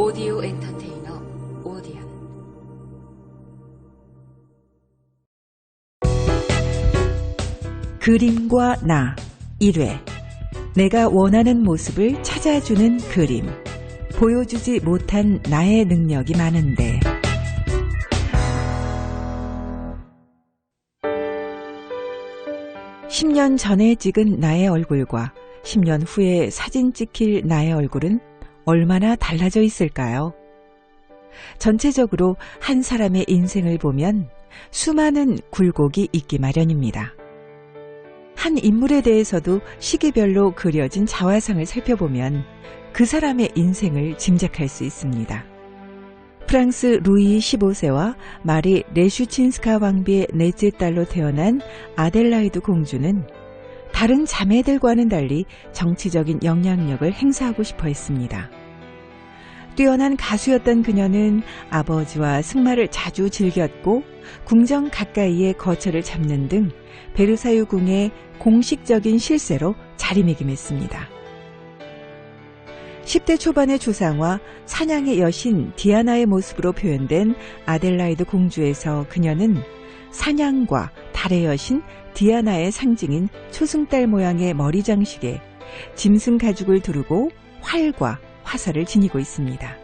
오디오 엔터테이너 오디언. 그림과 나 1회. 내가 원하는 모습을 찾아주는 그림. 보여주지 못한 나의 능력이 많은데. (10년) 전에 찍은 나의 얼굴과 (10년) 후에 사진 찍힐 나의 얼굴은 얼마나 달라져 있을까요? 전체적으로 한 사람의 인생을 보면 수많은 굴곡이 있기 마련입니다. 한 인물에 대해서도 시기별로 그려진 자화상을 살펴보면 그 사람의 인생을 짐작할 수 있습니다. 프랑스 루이 15세와 마리 레슈친스카 왕비의 넷째 딸로 태어난 아델라이드 공주는 다른 자매들과는 달리 정치적인 영향력을 행사하고 싶어 했습니다. 뛰어난 가수였던 그녀는 아버지와 승마를 자주 즐겼고 궁정 가까이에 거처를 잡는 등 베르사유 궁의 공식적인 실세로 자리매김했습니다. 10대 초반의 조상과 사냥의 여신 디아나의 모습으로 표현된 아델라이드 공주에서 그녀는 사냥과 달의 여신 디아나의 상징인 초승달 모양의 머리 장식에 짐승 가죽을 두르고 활과 화살을 지니고 있습니다.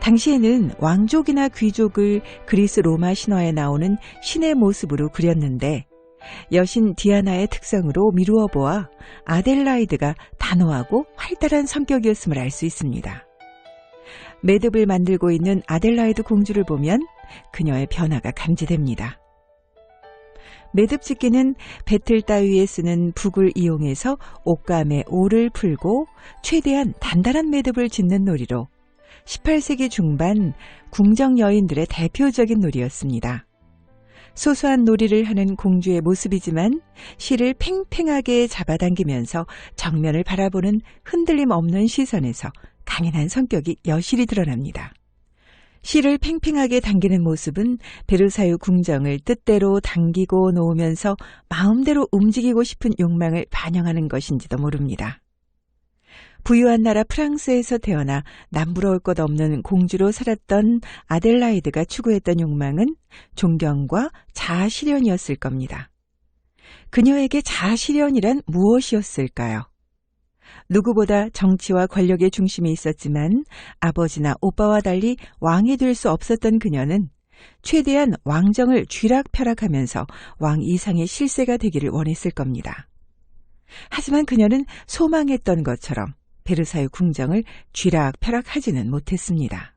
당시에는 왕족이나 귀족을 그리스 로마 신화에 나오는 신의 모습으로 그렸는데 여신 디아나의 특성으로 미루어 보아 아델라이드가 단호하고 활달한 성격이었음을 알 수 있습니다. 매듭을 만들고 있는 아델라이드 공주를 보면 그녀의 변화가 감지됩니다. 매듭 짓기는 배틀 따위에 쓰는 북을 이용해서 옷감에 오를 풀고 최대한 단단한 매듭을 짓는 놀이로 18세기 중반 궁정 여인들의 대표적인 놀이였습니다. 소소한 놀이를 하는 공주의 모습이지만 실을 팽팽하게 잡아당기면서 정면을 바라보는 흔들림 없는 시선에서 강인한 성격이 여실히 드러납니다. 실을 팽팽하게 당기는 모습은 베르사유 궁정을 뜻대로 당기고 놓으면서 마음대로 움직이고 싶은 욕망을 반영하는 것인지도 모릅니다. 부유한 나라 프랑스에서 태어나 남부러울 것 없는 공주로 살았던 아델라이드가 추구했던 욕망은 존경과 자아실현이었을 겁니다. 그녀에게 자아실현이란 무엇이었을까요? 누구보다 정치와 권력의 중심에 있었지만 아버지나 오빠와 달리 왕이 될 수 없었던 그녀는 최대한 왕정을 쥐락펴락하면서 왕 이상의 실세가 되기를 원했을 겁니다. 하지만 그녀는 소망했던 것처럼 베르사유 궁정을 쥐락펴락하지는 못했습니다.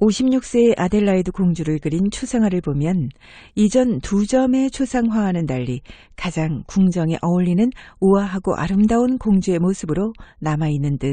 56세의 아델라이드 공주를 그린 초상화를 보면 이전 두 점의 초상화와는 달리 가장 궁정에 어울리는 우아하고 아름다운 공주의 모습으로 남아있는 듯